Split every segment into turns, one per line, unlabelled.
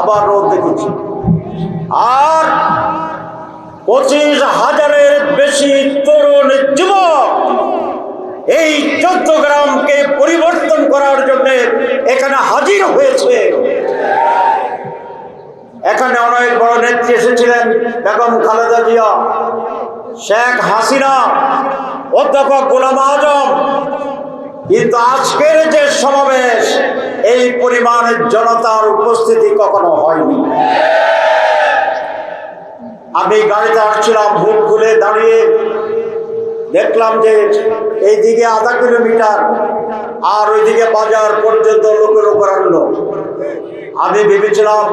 আবার রোদ দেখেছি। আর পঁচিশ হাজারের বেশি তরুণ যুবক এই চোদ্দ গ্রামকে পরিবর্তন করার জন্য এখানে হাজির হয়েছে। এখানে অনেক বড় নেত্রী এসেছিলেন, বেগম খালেদা জিয়া, শেখ হাসিনা, অধ্যাপক গোলাম আজম কিন্তু আজকের যে সমাবেশ, এই পরিমাণের জনতার উপস্থিতি কখনো হয়নি। আমি গাড়িতে আসছিলাম, ভুল খুলে দাঁড়িয়ে দেখলাম যে এইদিকে আধা কিলোমিটার আর ওইদিকে বাজার পর্যন্ত লোকের উপর আনলো। আমি ভেবেছিলাম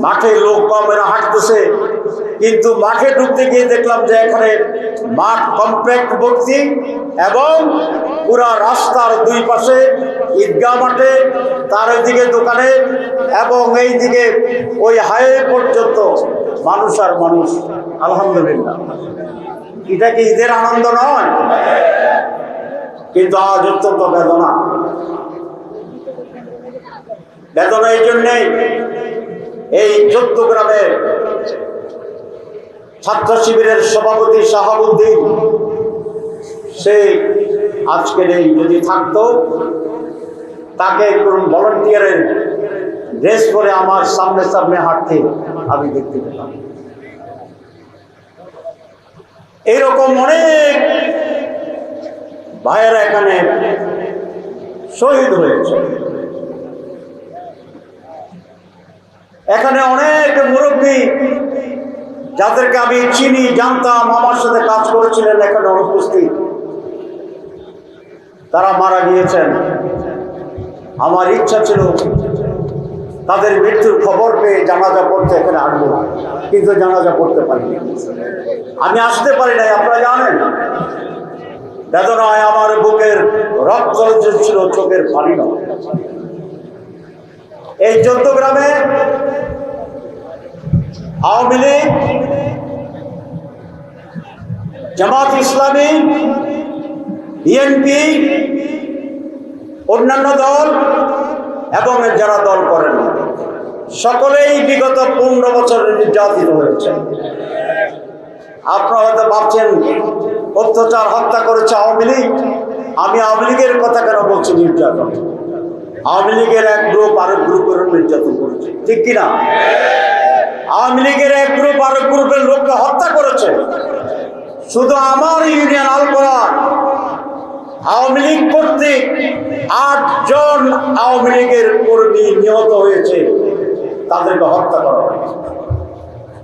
মাঠে লোক কম, এরা হাঁটতেছে। কিন্তু মাঠে ঢুকতে গিয়ে দেখলাম যে এখানে মাঠ কমপ্লেক্ট ভর্তি এবং পুরা রাস্তার দুই পাশে ঈদগাহ মাঠে, তার ওইদিকে দোকানে এবং এই দিকে ওই হাইওয়ে পর্যন্ত মানুষ আর মানুষ। আলহামদুলিল্লাহ। এটা কি ঈদের আনন্দ নয়? কিন্তু আজ অত্যন্ত বেদনা। বেদনা এই জন্যেই এই চোদ্দ গ্রামে ছাত্র শিবিরের সভাপতি শাহাবুদ্দিন সে আজকে নেই যদি থাকতো, তাকে কোন ভলেন্টিয়ারের ড্রেস করে আমার সামনে সামনে হাঁটতে আমি দেখতে পেলাম এইরকম অনেক ভাইয়েরা এখানে শহীদ হয়েছে। এখানে অনেক মুরব্বী যাদেরকে আমি চিনি, জানতাম, আমার সাথে কাজ করেছিলেন, এখানে অনুপস্থিত। তারা মারা গিয়েছেন। আমার ইচ্ছা ছিল তাদের মৃত্যুর খবর পেয়ে জানাজা পড়তে এখানে আসব, কিন্তু জানাজা পড়তে পারিনি। আমি আসতে পারি নাই, আপনারা জানেন? বেদনায় আমার বুকের রক্ত ছিল, চোখের পানি না এই চোদ্দ গ্রামে আওয়ামী লীগ, জামাত ইসলামী, বিএনপি, অন্যান্য দল এবং যারা দল করেন সকলেই বিগত পনেরো বছরের নির্যাতিত হয়েছে। আপনারা হয়তো ভাবছেন, অত্যাচার, হত্যা করেছে আওয়ামী লীগ। আমি আওয়ামী লীগের কথা কেন বলছি নির্যাতন? আওয়ামী লীগের এক গ্রুপ আরেক গ্রুপের নির্যাতন করেছে। ঠিক কিনা? আওয়ামী লীগের এক গ্রুপ আরেক গ্রুপের লোককে হত্যা করেছে। শুধু আমার ইউনিয়ন আলপরা আওয়ামী লীগ কর্তৃক আটজন আওয়ামী লীগের কর্মী নিহত হয়েছে। তাদেরকে হত্যা করা হয়েছে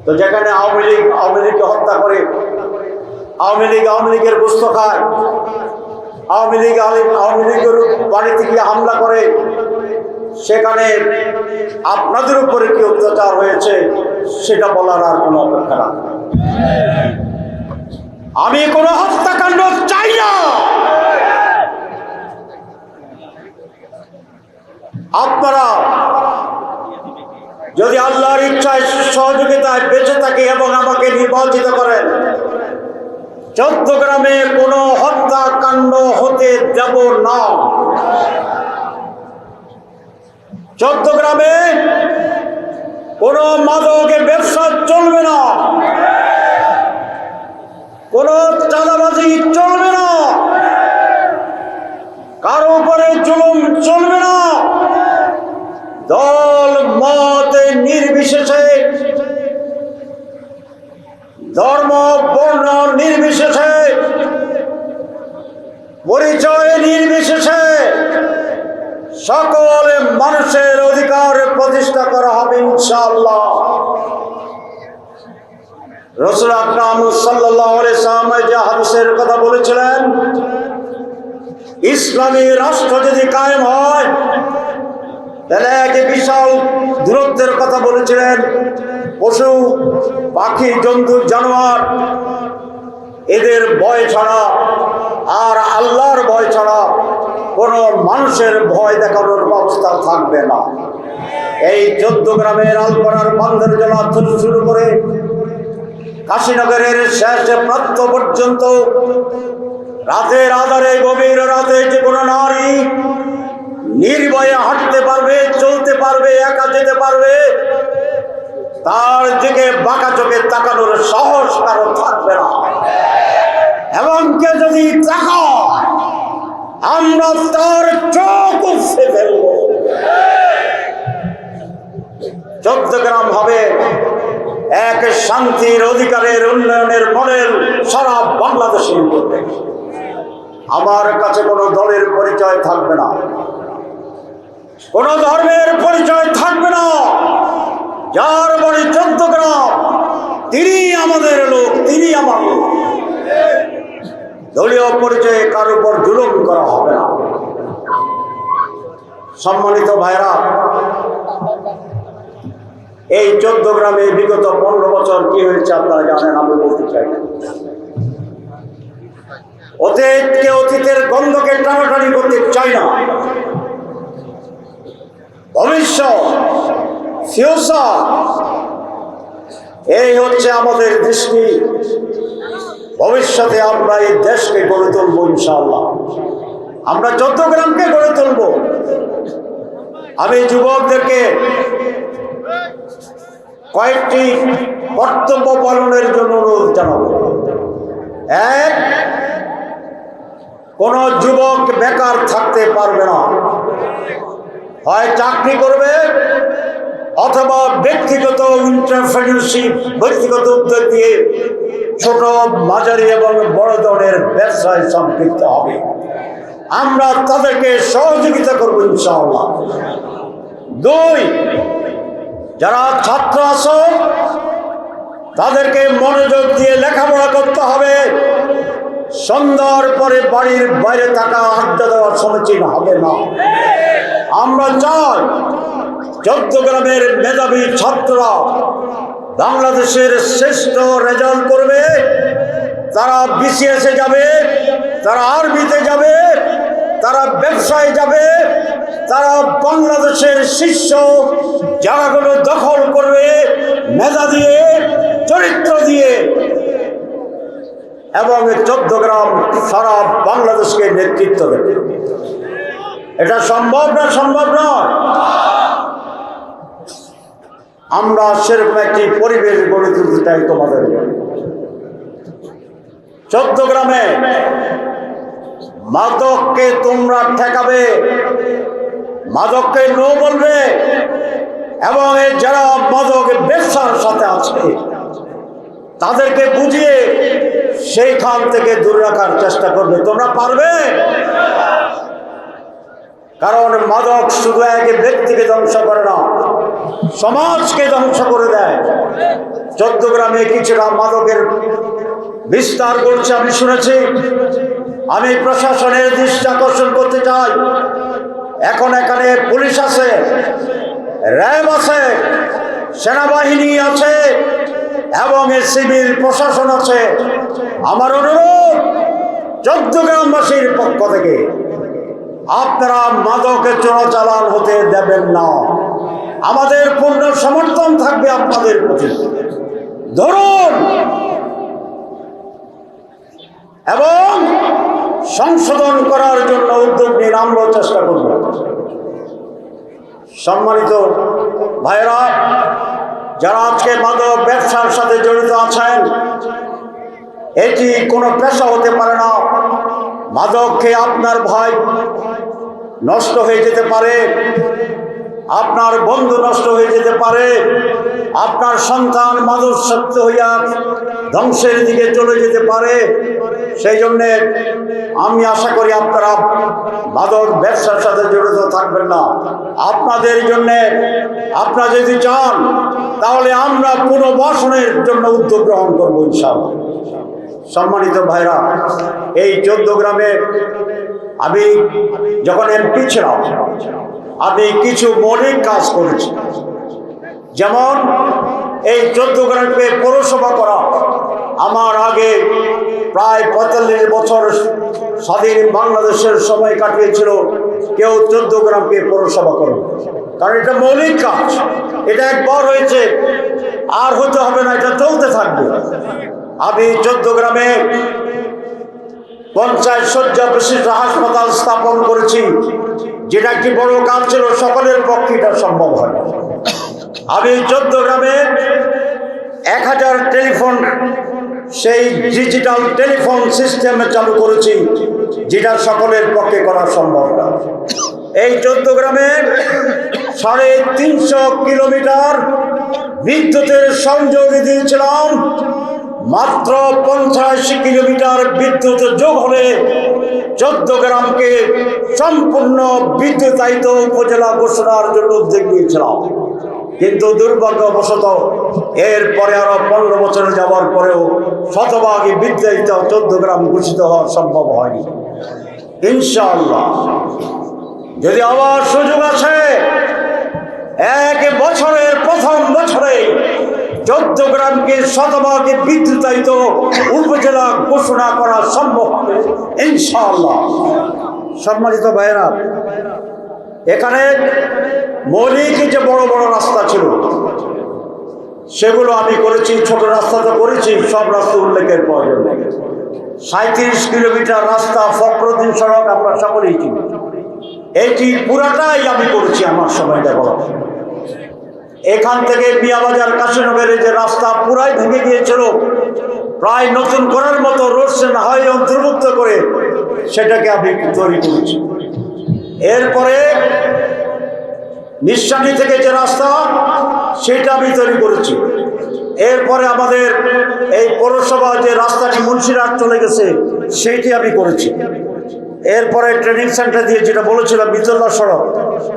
তো যেখানে আওয়ামী লীগ, আওয়ামী লীগকে হত্যা করে, আওয়ামী লীগ, আওয়ামী লীগের খায় আওয়ামী লীগ আওয়ামী লীগের বাড়িতে গিয়ে হামলা করে সেখানে আপনাদের উপরে কি অত্যাচার হয়েছে, সেটা বলার আর কোনো অপেক্ষা রাখে না। আমি কোনো হত্যাকাণ্ড চাই না আপনারা যদি আল্লাহর ইচ্ছায় সহযোগিতায় বেঁচে থাকি এবং আমাকে নির্বাচিত করেন চট্টগ্রামে কোনো হত্যাকাণ্ড হতে দেব না। চট্টগ্রামে কোন মাদকের ব্যবসা চলবে না। কোন চাঁদাবাজি চলবে না কারও উপরে জুলুম চলবে না দল মত নির্বিশেষে ধর্ম, বর্ণ নির্বিশেষে। পরিচয় নির্বিশেষে। সকল মানুষের অধিকার প্রতিষ্ঠা করা হবে, ইনশাআল্লাহ। রসুল আকরাম সাল্লাহ যে হাদিসের কথা বলেছিলেন, ইসলামী রাষ্ট্র যদি কায়েম হয়, তাহলে এক বিশাল দূরত্বের কথা বলেছিলেন। পশু পাখি, জন্তু, জানোয়ার, এদের ভয় ছাড়া আর আল্লাহর ভয় ছাড়া কোনো মানুষের ভয় দেখানোর ব্যবস্থা থাকবে না। এই চোদ্দ গ্রামের আলপনার বন্ধের জন্য থেকে শুরু করে কাশীনগরের শেষ প্রান্ত পর্যন্ত রাতের আধারে, গভীর রাতে যে কোনো নারী নির্ভয়ে হাঁটতে পারবে, চলতে পারবে, একা যেতে পারবে তার দিকে বাঁকা চোখে তাকানোর সাহস কারও থাকবে না। এবং কে যদি তাকায়, আমরা তার চোখ উঠে ফেলব। চোদ্দগ্রাম হবে এক শান্তির অধিকারের উন্নয়নের মডেল সারা বাংলাদেশে আমার কাছে কোনো দলের পরিচয় থাকবে না। কোন ধর্মের পরিচয় থাকবে না। যার বাড়ি চোদ্দগ্রাম তিনি আমাদের লোক, তিনি আমার লোক। দলীয় পরিচয়ে কার উপর জুলুম করা হবে না। সম্মানিত ভাইরা, এই চোদ্দ গ্রামে বিগত পনেরো বছর কি হয়েছে আপনারা জানেন, আমি বলতে চাই অতীতকে অতীতের গন্ধকে টানাটানি করতে চাই না। ভবিষ্যৎ ফিউচার এই হচ্ছে আমাদের দৃষ্টি। ভবিষ্যতে আমরা এই দেশকে গড়ে তুলব ইনশাআল্লাহ। আমরা চট্টগ্রামকে গড়ে তুলব। আমি যুবকদেরকে কয়েকটি কর্তব্য পালনের জন্য অনুরোধ জানাব। এক, কোন যুবক বেকার থাকতে পারবে না। হয় চাকরি করবে অথবা ব্যক্তিগত ইন্টারপ্রেনিয়রশিপ ব্যক্তিগত উদ্যোগ দিয়ে ছোট মাঝারি এবং বড় ধরনের ব্যবসায় সম্পৃক্ত হবে। আমরা তাদেরকে সহযোগিতা করব ইনশাআল্লাহ। দুই, যারা ছাত্র আছো, তাদেরকে মনোযোগ দিয়ে লেখাপড়া করতে হবে। সন্ধ্যার পরে বাড়ির বাইরে থাকা আড্ডা দেওয়ার সমীচীন হবে না। আমরা চাই চট্টগ্রামের মেধাবী ছাত্ররা বাংলাদেশের শ্রেষ্ঠ রেজাল্ট করবে। তারা বিসিএসে যাবে তারা আরবিতে যাবে তারা ব্যবসায় যাবে তারা বাংলাদেশের শীর্ষ জায়গাগুলো দখল করবে, মেধা দিয়ে, চরিত্র দিয়ে, এবং চোদ্দগ্রাম সারা বাংলাদেশকে নেতৃত্ব দেবে। এটা সম্ভব না, সম্ভব নয়? আমরা সেরকম একটি পরিবেশ গড়ে তুলতে চাই তোমাদের। চোদ্দগ্রামে মাদককে তোমরা ঠেকাবে, মাদককে নো বলবে, এবং যারা মাদক ব্যবসার সাথে আছে, তাদেরকে বুঝিয়ে সেইখান থেকে দূরে রাখার চেষ্টা করবে। তোমরা পারবে? কারণ মাদক শুধু এক ব্যক্তিকে ধ্বংস করে না, সমাজকে ধ্বংস করে দেয়। চোদ্দগ্রামে কিছুটা মাদকের বিস্তার করছে আমি শুনেছি। আমি প্রশাসনের দৃষ্টি আকর্ষণ করতে চাই। এখন এখানে পুলিশ আছে, র্যাব আছে, সেনাবাহিনী আছে, এবং এ সিভিল প্রশাসন আছে। আমার অনুরোধ চোদ্দগ্রামবাসীর পক্ষ থেকে। আপনারা মাদকের চোরাচালান হতে দেবেন না। আমাদের পূর্ণ সমর্থন থাকবে আপনাদের প্রতি। ধরুন! এবং সংশোধন করার জন্য উদ্যোগ নিন আমরাও চেষ্টা করব। সম্মানিত ভাইরা যারা আজকে মাদক ব্যবসার সাথে জড়িত আছেন, এটি কোনো পেশা হতে পারে না। মাদককে আপনার ভাই নষ্ট হয়ে যেতে পারে। আপনার বন্ধু নষ্ট হয়ে যেতে পারে। আপনার সন্তান মাদকাসক্ত হইয়া ধ্বংসের দিকে চলে যেতে পারে। সেই জন্যে আমি আশা করি আপনারা মাদক ব্যবসার সাথে জড়িত থাকবেন না। আপনাদের জন্যে আপনারা যদি চান, তাহলে আমরা পুনর্বাসনের জন্য উদ্যোগ গ্রহণ করব ইনশাআল্লাহ। সম্মানিত ভাইরা, এই চোদ্দ গ্রামে আমি যখন এমপি ছিলাম, আমি কিছু মৌলিক কাজ করেছি। যেমন এই চোদ্দ গ্রামকে পৌরসভা করা। আমার আগে প্রায় পঁয়তাল্লিশ বছর স্বাধীন বাংলাদেশের সময় কাটিয়েছিল কেউ চোদ্দ গ্রামকে পৌরসভা করো কারণ এটা মৌলিক কাজ। এটা একবার হয়েছে, আর হতে হবে না, এটা চলতে থাকবে। আমি চোদ্দ গ্রামে পঞ্চায়েত শয্যা বিশিষ্ট হাসপাতাল স্থাপন করেছি, যেটা একটি বড় কাজ ছিল, সকলের পক্ষে এটা সম্ভব হয়। আমি চোদ্দ গ্রামে এক হাজার টেলিফোন, সেই ডিজিটাল টেলিফোন সিস্টেমে চালু করেছি, যেটা সকলের পক্ষে করা সম্ভব না। এই চোদ্দ গ্রামে সাড়ে তিনশো কিলোমিটার বিদ্যুতের সংযোগ দিয়েছিলাম মাত্র পঞ্চাশ কিলোমিটার বিদ্যুৎ যোগ হলে চোদ্দ গ্রামকে সম্পূর্ণ বিদ্যুতায়িত উপজেলা ঘোষণার জন্য উদ্যোগ নিয়েছিলাম। কিন্তু দুর্ভাগ্যবশত এরপরে আরও পনেরো বছর যাওয়ার পরেও শতভাগই বিদ্যায়িত চোদ্দ গ্রাম ঘোষিত হওয়া সম্ভব হয়নি। ইনশাআল্লাহ। যদি আবার সুযোগ আছে এক বছরের প্রথম বছরে চোদ্দ গ্রামকে শতভাগে বিদ্যুতায়িত উপজেলা ঘোষণা করা সম্ভব হবে। ইনশাআল্লাহ। সম্মানিত ভাইয়েরা, এখানে মৌলিক যে বড় বড় রাস্তা ছিল, সেগুলো আমি করেছি, ছোট রাস্তা তো করেছি, সব রাস্তা উল্লেখের প্রয়োজন। সাঁত্রিশ কিলোমিটার রাস্তা ফখরুদ্দিন সড়ক আমরা সকলেই চিনি এইটি পুরাটাই আমি করেছি আমার সময় ডেভেলপ এখান থেকে বিয়াবাজার কাশীনগরের যে রাস্তা পুরাই ভেঙে গিয়েছিল। প্রায় নতুন করার মতো রোডসেন হয় অন্তর্ভুক্ত করে সেটাকে আমি তৈরি করেছি। এরপরে নিঃশ্বানি থেকে যে রাস্তা, সেটা আমি তৈরি করেছি। এরপরে আমাদের এই পৌরসভা যে রাস্তাটি মুন্সিরহাট চলে গেছে, সেইটি আমি করেছি। এরপরে ট্রেনিং সেন্টার দিয়ে যেটা বলেছিলাম বিতলা সড়ক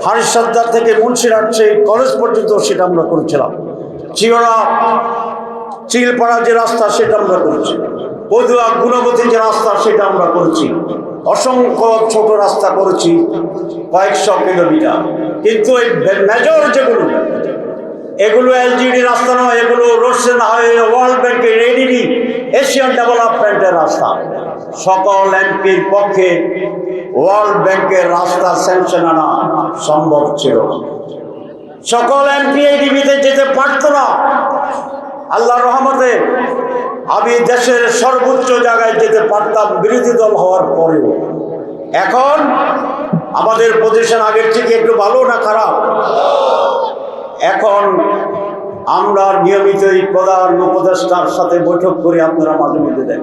হারিসদ্দার থেকে মুন্সিরহাট সেই কলেজ পর্যন্ত সেটা আমরা করেছিলাম। চিওড়া চিলপাড়া যে রাস্তা, সেটা আমরা করেছি। বধুয়া, গুণবতী যে রাস্তা, সেটা আমরা করেছি। অসংখ্য ছোট রাস্তা করেছি, কয়েকশো কিলোমিটার। কিন্তু এই মেজর যেগুলো, এগুলো এলজিডি রাস্তা নয়, এগুলো রোডসেন হাইওয়ে ওয়ার্ল্ড ব্যাংকের এডিডি এশিয়ান ডেভেলপমেন্টের রাস্তা। সকল এমপির পক্ষে ওয়ার্ল্ড ব্যাংকের রাস্তা স্যাংশন আনা সম্ভব ছিল। সকল এমপি এডিবিতে যেতে পারত না। আল্লাহ রহমতে আমি দেশের সর্বোচ্চ জায়গায় যেতে পারতাম, বিরোধী দল হওয়ার পরেও। এখন আমাদের পজিশন আগের থেকে একটু ভালো না খারাপ? এখন আমরা নিয়মিতই প্রধান উপদেষ্টার সাথে বৈঠক করে আপনারা মাঝে মধ্যে দেন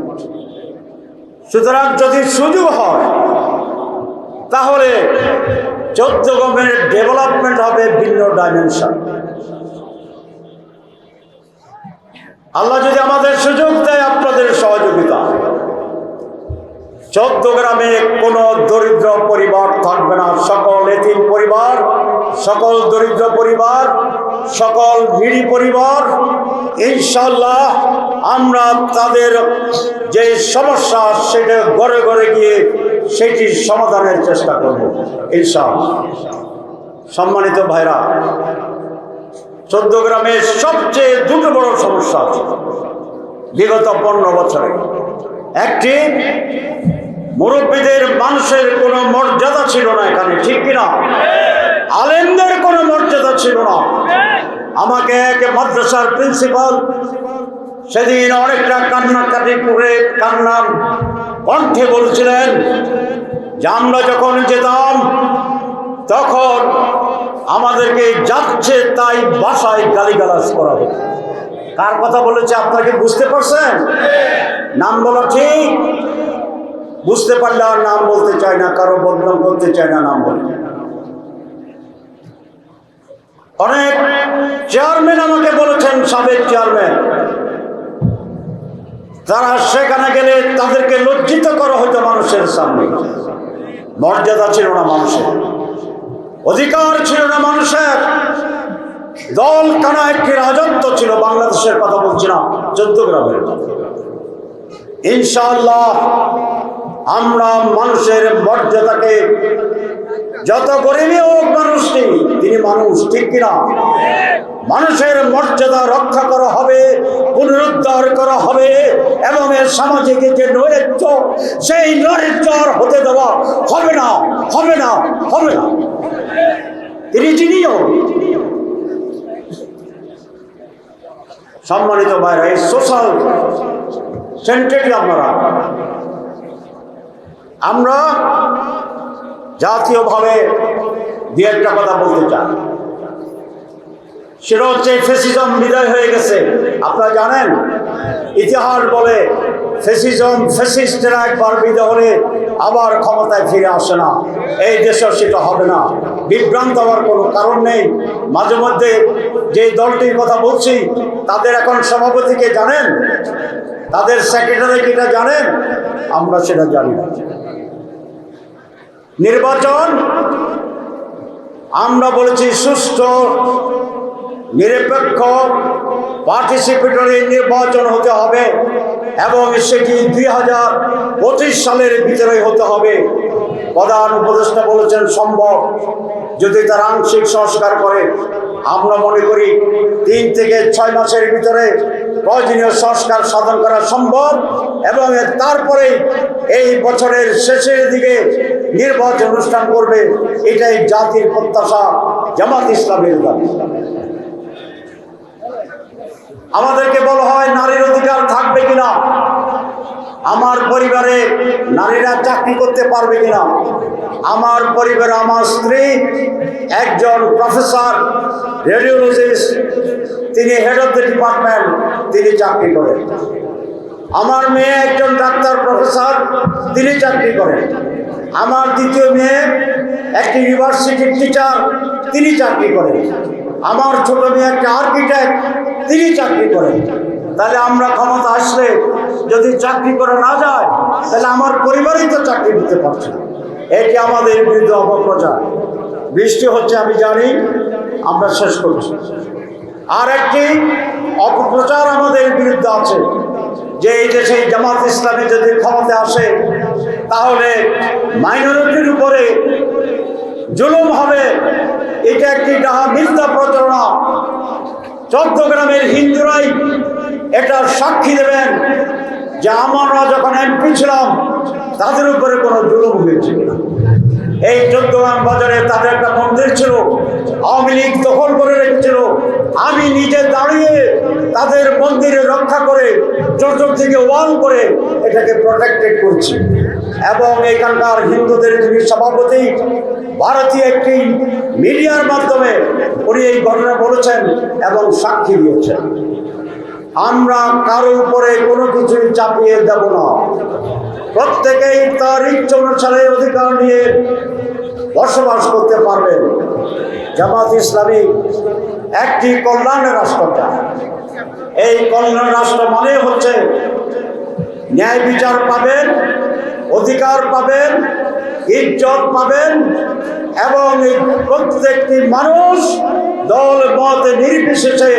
সুতরাং যদি সুযোগ হয়, তাহলে চোদ্দ গভর্নমেন্টের ডেভেলপমেন্ট হবে ভিন্ন ডাইমেনশন আল্লাহ যদি আমাদের সুযোগ দেয় আপনাদের সহযোগিতা। চোদ্দ গ্রামে কোনো দরিদ্র পরিবার থাকবে না। সকল এতিম পরিবার, সকল দরিদ্র পরিবার, সকল নিরি পরিবার ইনশাল্লাহ আমরা তাদের যে সমস্যা সেটা ঘরে ঘরে গিয়ে সেটির সমাধানের চেষ্টা করব ইনশাল্লাহ সম্মানিত ভাইরা চোদ্দ গ্রামের সবচেয়ে দুটো বড় সমস্যা আছে। বিগত পনেরো বছরে। একটি, মুরব্বীদের মানুষের কোনো মর্যাদা ছিল না এখানে, ঠিক কিনা? আলেমদের কোনো মর্যাদা ছিল না। আমাকে এক মাদ্রাসার প্রিন্সিপাল। সেদিন অনেকটা কান্নাকাটি করে কান্নার কণ্ঠে বলছিলেন যে আমরা যখন যেতাম, তখন আমাদেরকে যাচ্ছে তাই বাসায় গালিগালাজ করা হতো। কার কথা বলেছে আপনাকে বুঝতে পারছেন? নাম বলা ঠিক? বুঝতে পারলে আর নাম বলতে চায় না, কারও বদনাম করতে চায় না, নাম বলে। অনেক চেয়ারম্যান আমাকে বলেছেন, সাবেক চেয়ারম্যান তারা সেখানে গেলে তাদেরকে লজ্জিত করা হতো মানুষের সামনে। মর্যাদা ছিল না মানুষের। অধিকার ছিল না মানুষের। দল কানা একটি রাজত্ব ছিল, বাংলাদেশের কথা বলছি না চোদ্দ গ্রামের ইনশাআল্লাহ আমরা মানুষের মর্যাদাকে যত গরিবই হোক মানুষটি তিনি মানুষ, ঠিক কিনা? মানুষের মর্যাদা রক্ষা করা হবে, পুনরুদ্ধার করা হবে, এবং এর সামাজিক যে নৈরাজ্য, সেই নৈরাজ্য হতে দেওয়া হবে না হবে না হবে না। তিনি যিনিও সম্মানিত এই সোশ্যাল সেন্টারটি আপনারা। আমরা জাতীয়ভাবে দু একটা কথা বলতে চাই। সেটা হচ্ছে ফেসিজম বিদায় হয়ে গেছে। আপনারা জানেন, ইতিহাস বলে ফেসিজম ফেসিস্টরা একবার বিদায় হলে আবার ক্ষমতায় ফিরে আসে না। এই দেশেও সেটা হবে না। বিভ্রান্ত হওয়ার কোনো কারণ নেই। মাঝে মধ্যে যে দলটির কথা বলছি, তাদের এখন সভাপতিকে জানেন? তাদের সেক্রেটারি কিটা জানেন? আমরা সেটা জানি নির্বাচন, আমরা বলেছি সুষ্ঠু নিরপেক্ষ পার্টিসিপেটরি নির্বাচন হতে হবে এবং সেটি দুই হাজার পঁচিশ সালের ভিতরে হতে হবে। প্রধান উপদেষ্টা বলেছেন, সম্ভব। যদি তারা আংশিক সংস্কার করে, আমরা মনে করি তিন থেকে ছয় মাসের ভিতরে প্রয়োজনীয় সংস্কার সাধন করা সম্ভব এবং তারপরে এই বছরের শেষের দিকে নির্বাচন অনুষ্ঠান করবে এটাই জাতির প্রত্যাশা, জামাত ইসলামের দাবি। আমাদেরকে বলা হয় নারীর অধিকার থাকবে কিনা? আমার পরিবারে নারীরা চাকরি করতে পারবে কিনা? আমার পরিবারে আমার স্ত্রী, একজন প্রফেসর রেডিওলজিস্ট তিনি হেড অফ দ্য ডিপার্টমেন্ট তিনি চাকরি করেন। আমার মেয়ে একজন ডাক্তার প্রফেসর, তিনি চাকরি করেন। আমার দ্বিতীয় মেয়ে একটি ইউনিভার্সিটির টিচার তিনি চাকরি করেন। আমার ছোট মেয়ে একটা আর্কিটেক্ট তিনি চাকরি করেন। তাহলে আমরা ক্ষমতা আসলে যদি চাকরি করে না যায়, তাহলে আমার পরিবারই তো চাকরি দিতে পারছে না। এটি আমাদের বিরুদ্ধে অপপ্রচার। বৃষ্টি হচ্ছে, আমি জানি, আমরা শেষ করছি। আর একটি অপপ্রচার আমাদের বিরুদ্ধে আছে, যে এই দেশে জামাত ইসলামী যদি ক্ষমতা আসে, তাহলে মাইনরিটির উপরে জুলুম হবে। এটা একটি ডাহা মিথ্যা প্রচারণা। চট্টগ্রামের হিন্দুরাই এটা সাক্ষী দেবেন যে আমরা যখন এমপি ছিলাম, তাদের উপরে কোনো জুলুম হয়েছিল এই চোদ্দগ্রাম বাজারে তাদের একটা মন্দির ছিল, আওয়ামী লীগ দখল করে রেখেছিল। আমি নিজে দাঁড়িয়ে তাদের মন্দিরে রক্ষা করে চোদ্দ থেকে ওয়াল করে এটাকে প্রোটেক্টেড করছি। এবং এখানকার হিন্দুদের যিনি সভাপতি, ভারতীয় একটি মিডিয়ার মাধ্যমে উনি এই ঘটনা বলেছেন এবং সাক্ষী দিয়েছেন। আমরা কারও উপরে কোনো কিছুই চাপিয়ে দেব না। প্রত্যেকেই তার ইচ্ছা অনুসারে অধিকার নিয়ে বসবাস করতে পারবেন। জামাত ইসলামী একটি কল্যাণের রাষ্ট্র চায়। এই কল্যাণ রাষ্ট্র মানে হচ্ছে ন্যায় বিচার পাবেন, অধিকার পাবেন, ইজ্জত পাবেন এবং প্রত্যেকটি মানুষ দল, মত নির্বিশেষে